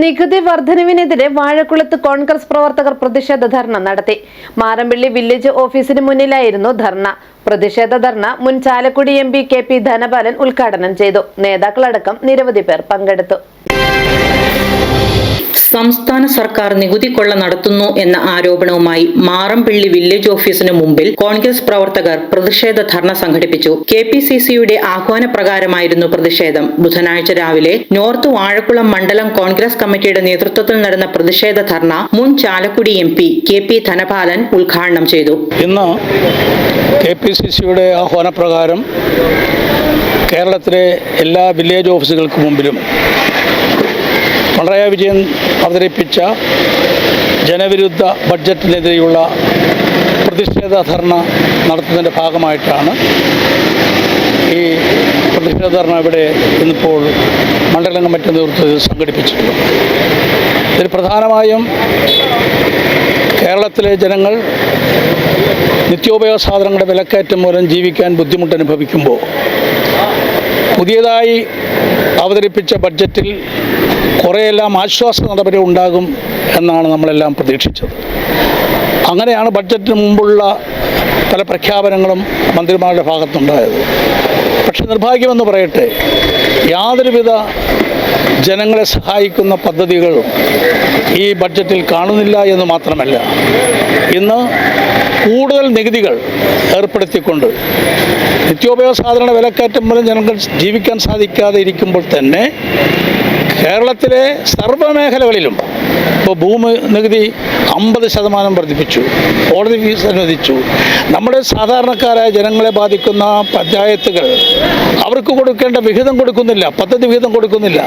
നികുതി വർധനവിനെതിരെ വാഴക്കുളത്ത് കോൺഗ്രസ് പ്രവർത്തകർ പ്രതിഷേധ ധർണ നടത്തി. മാറമ്പള്ളി വില്ലേജ് ഓഫീസിന് മുന്നിലായിരുന്നു ധർണ. പ്രതിഷേധ ധർണ മുൻ Chalakudy M P K P Dhanapalan ഉദ്ഘാടനം ചെയ്തു. നേതാക്കളടക്കം നിരവധി പേർ പങ്കെടുത്തു. സംസ്ഥാന സർക്കാർ നികുതി കൊള്ള നടത്തുന്നു എന്ന ആരോപണവുമായി മാറമ്പിള്ളി വില്ലേജ് ഓഫീസിന് മുമ്പിൽ കോൺഗ്രസ് പ്രവർത്തകർ പ്രതിഷേധ ധർണ സംഘടിപ്പിച്ചു. കെ പി സി സിയുടെ ആഹ്വാന പ്രകാരമായിരുന്നു പ്രതിഷേധം. ബുധനാഴ്ച രാവിലെ നോർത്ത് വാഴക്കുളം മണ്ഡലം കോൺഗ്രസ് കമ്മിറ്റിയുടെ നേതൃത്വത്തിൽ നടന്ന പ്രതിഷേധ ധർണ മുൻ Chalakudy M P K P Dhanapalan ഉദ്ഘാടനം ചെയ്തു. ഇന്ന് കെ പി സി സിയുടെ ആഹ്വാനപ്രകാരം കേരളത്തിലെ എല്ലാ വില്ലേജ് ഓഫീസുകൾക്ക് മുമ്പിലും പിണറായി വിജയൻ അവതരിപ്പിച്ച ജനവിരുദ്ധ ബഡ്ജറ്റിനെതിരെയുള്ള പ്രതിഷേധ ധർണ നടത്തുന്നതിന്റെ ഭാഗമായിട്ടാണ് ഈ പ്രതിഷേധ ധർണ ഇവിടെ ഇന്നിപ്പോൾ മണ്ഡലം കമ്മിറ്റി നേതൃത്വത്തിൽ സംഘടിപ്പിച്ചിട്ടുള്ളത്. ഇതിൽ പ്രധാനമായും കേരളത്തിലെ ജനങ്ങൾ നിത്യോപയോഗ സാധനങ്ങളുടെ വിലക്കയറ്റം മൂലം ജീവിക്കാൻ ബുദ്ധിമുട്ട് അനുഭവിക്കുമ്പോൾ പുതിയതായി അവതരിപ്പിച്ച ബഡ്ജറ്റിൽ കുറേയെല്ലാം ആശ്വാസ നടപടി ഉണ്ടാകും എന്നാണ് നമ്മളെല്ലാം പ്രതീക്ഷിച്ചത്. അങ്ങനെയാണ് ബഡ്ജറ്റിന് മുമ്പുള്ള പല പ്രഖ്യാപനങ്ങളും മന്ത്രിമാരുടെ ഭാഗത്തുണ്ടായത്. പക്ഷെ നിർഭാഗ്യമെന്ന് പറയട്ടെ യാതൊരുവിധ ജനങ്ങളെ സഹായിക്കുന്ന പദ്ധതികൾ ഈ ബഡ്ജറ്റിൽ കാണുന്നില്ല എന്ന് മാത്രമല്ല. ഇന്ന് കൂടുതൽ നികുതികൾ ഏർപ്പെടുത്തിക്കൊണ്ട് നിത്യോപയോഗ സാധനങ്ങളുടെ വിലക്കയറ്റം മൂലം ജനങ്ങൾ ജീവിക്കാൻ സാധിക്കാതെ ഇരിക്കുമ്പോൾ തന്നെ കേരളത്തിലെ സർവമേഖലകളിലും ഇപ്പോൾ ഭൂമി നികുതി അമ്പത് ശതമാനം വർദ്ധിപ്പിച്ചു. കോടതി ഫീസ് അനുവദിച്ചു. നമ്മുടെ സാധാരണക്കാരായ ജനങ്ങളെ ബാധിക്കുന്ന പഞ്ചായത്തുകൾ അവർക്ക് കൊടുക്കേണ്ട വിഹിതം കൊടുക്കുന്നില്ല പദ്ധതി വിഹിതം കൊടുക്കുന്നില്ല.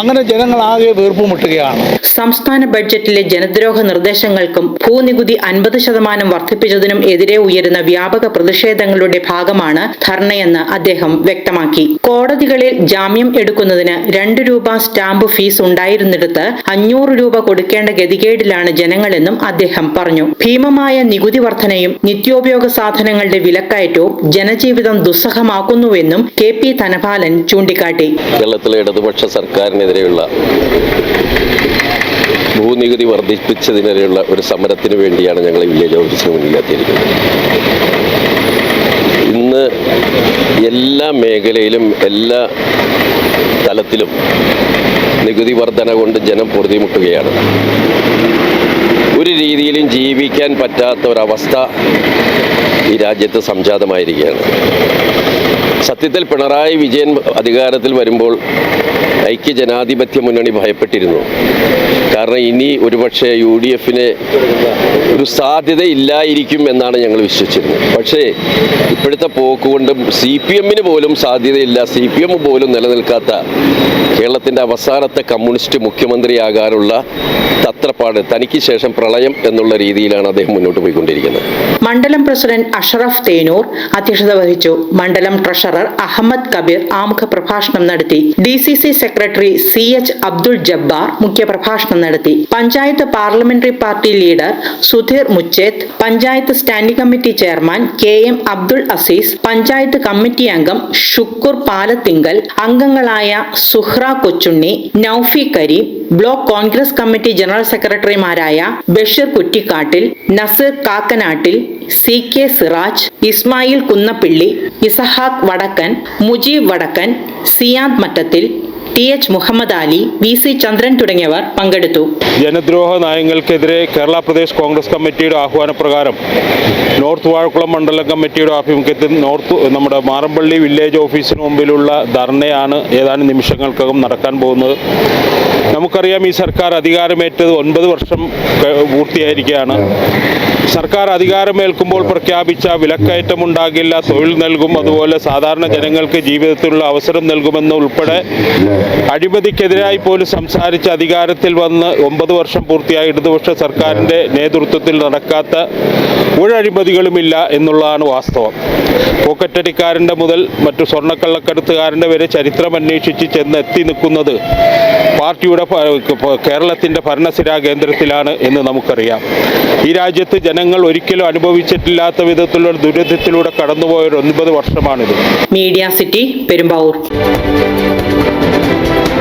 അങ്ങനെ ജനങ്ങൾ ജനങ്ങളാകെ വീർപ്പുമുട്ടുകയാണ്. സംസ്ഥാന ബഡ്ജറ്റിലെ ജനദ്രോഹ നിർദ്ദേശങ്ങൾക്കും ഭൂനികുതി അൻപത് ശതമാനം വർദ്ധിപ്പിച്ചതിനും എതിരെ ഉയരുന്ന വ്യാപക പ്രതിഷേധങ്ങളുടെ ഭാഗമാണ് ധർണയെന്ന് അദ്ദേഹം വ്യക്തമാക്കി. കോടതികളിൽ ജാമ്യം എടുക്കുന്നതിന് രണ്ട് രൂപ സ്റ്റാമ്പ് ഫീസ് ഉണ്ടായിരുന്നിടത്ത് അഞ്ഞൂറ് രൂപ കൊടുക്കേണ്ട ഗതികേടിലാണ് ജനങ്ങളെന്നും അദ്ദേഹം പറഞ്ഞു. ഭീമമായ നികുതി വർധനയും നിത്യോപയോഗ സാധനങ്ങളുടെ വിലക്കയറ്റവും ജനജീവിതം ദുസ്സഹമാക്കുന്നുവെന്നും കെ പി ധനപാലൻ ചൂണ്ടിക്കാട്ടി. കേരളത്തിലെ ഇടതുപക്ഷ സർക്കാരിനെതിരെയുള്ള ഭൂനികുതി വർദ്ധിപ്പിച്ചതിനെതിരെയുള്ള ഒരു സമരത്തിന് വേണ്ടിയാണ് ഞങ്ങൾ വില്ലേജ് ഓഫീസിന് മുന്നിലെത്തിയിരിക്കുന്നത് ഇന്ന് എല്ലാ മേഖലയിലും എല്ലാ തലത്തിലും നികുതി വർധന കൊണ്ട് ജനം പൊറുതിമുട്ടുകയാണ്. ഒരു രീതിയിലും ജീവിക്കാൻ പറ്റാത്ത ഒരവസ്ഥ ഈ രാജ്യത്ത് സംജാതമായിരിക്കുകയാണ്. സത്യത്തിൽ പിണറായി വിജയൻ അധികാരത്തിൽ വരുമ്പോൾ ഐക്യ ജനാധിപത്യ മുന്നണി ഭയപ്പെട്ടിരുന്നു. കാരണം ഇനി ഒരുപക്ഷെ യു ഡി എഫിന് ഒരു സാധ്യത ഇല്ലായിരിക്കും എന്നാണ് ഞങ്ങൾ വിശ്വസിച്ചിരുന്നത്. പക്ഷേ ഇപ്പോഴത്തെ പോക്കുകൊണ്ടും സി പി എമ്മിന് പോലും സാധ്യതയില്ല. സി പി എം പോലും നിലനിൽക്കാത്ത കേരളത്തിന്റെ അവസാനത്തെ കമ്മ്യൂണിസ്റ്റ് മുഖ്യമന്ത്രിയാകാനുള്ള തത്രപ്പാട് തനിക്ക് ശേഷം പ്രളയം എന്നുള്ള രീതിയിലാണ് അദ്ദേഹം മുന്നോട്ട് പോയിക്കൊണ്ടിരിക്കുന്നത്. മണ്ഡലം പ്രസിഡന്റ് അഷറഫ് തേനൂർ അധ്യക്ഷത വഹിച്ചു മണ്ഡലം ട്രഷറർ അഹമ്മദ് കബീർ ആമുഖ പ്രഭാഷണം നടത്തി. D C C secretary C H Abdul Jabbar മുഖ്യപ്രഭാഷണം നടത്തി. Panchayat parliamentary party leader Sudheer Mucheth panchayat standing committee chairman K M Abdul Azeez panchayat committee അംഗം ഷുക്കൂർ പാലത്തിങ്കൽ അംഗങ്ങളായ Suhra Kochunni Naufi Kareem block Congress committee general സെക്രട്ടറിമാരായ Basheer Kuttikattil Naseer Kakkanattil C K Siraj Ismail Kunnappilly Isahaq Vadakkan Mujeeb Vadakkan Siyad Mattathil T H Muhammad Ali V C Chandran തുടങ്ങിയവർ പങ്കെടുത്തു. ജനദ്രോഹ നയങ്ങൾക്കെതിരെ കേരള പ്രദേശ് കോൺഗ്രസ് കമ്മിറ്റിയുടെ ആഹ്വാനപ്രകാരം north Vazhakulam മണ്ഡലം കമ്മിറ്റിയുടെ ആഭിമുഖ്യത്തിൽ north നമ്മുടെ Marampally village ഓഫീസിന് മുമ്പിലുള്ള ധർണയാണ് ഏതാനും നിമിഷങ്ങൾക്കകം നടക്കാൻ പോകുന്നത്. നമുക്കറിയാം ഈ സർക്കാർ അധികാരമേറ്റത് ഒൻപത് വർഷം പൂർത്തിയായിരിക്കുകയാണ്. സർക്കാർ അധികാരമേൽക്കുമ്പോൾ പ്രഖ്യാപിച്ച വിലക്കയറ്റം ഉണ്ടാകില്ല തൊഴിൽ നൽകും അതുപോലെ സാധാരണ ജനങ്ങൾക്ക് ജീവിതത്തിലുള്ള അവസരം നൽകുമെന്ന് ഉൾപ്പെടെ അഴിമതിക്കെതിരായി പോലും സംസാരിച്ച് അധികാരത്തിൽ വന്ന് ഒമ്പത് വർഷം പൂർത്തിയായ ഇടതുപക്ഷ സർക്കാരിന്റെ നേതൃത്വത്തിൽ നടക്കാത്ത ഒരു അഴിമതികളുമില്ല എന്നുള്ളതാണ് വാസ്തവം. പോക്കറ്റടിക്കാരന്റെ മുതൽ മറ്റു സ്വർണക്കള്ളക്കടത്തുകാരന്റെ വരെ ചരിത്രം അന്വേഷിച്ച് ചെന്ന് എത്തി നിൽക്കുന്നത് പാർട്ടിയുടെ കേരളത്തിന്റെ ഭരണസിരാ കേന്ദ്രത്തിലാണ് എന്ന് നമുക്കറിയാം. ഈ രാജ്യത്ത് ജനങ്ങൾ ഒരിക്കലും അനുഭവിച്ചിട്ടില്ലാത്ത വിധത്തിലുള്ള ദുരിതത്തിലൂടെ കടന്നുപോയ ഒരു ഒൻപത് വർഷമാണിത്. Media city Perumbavoor.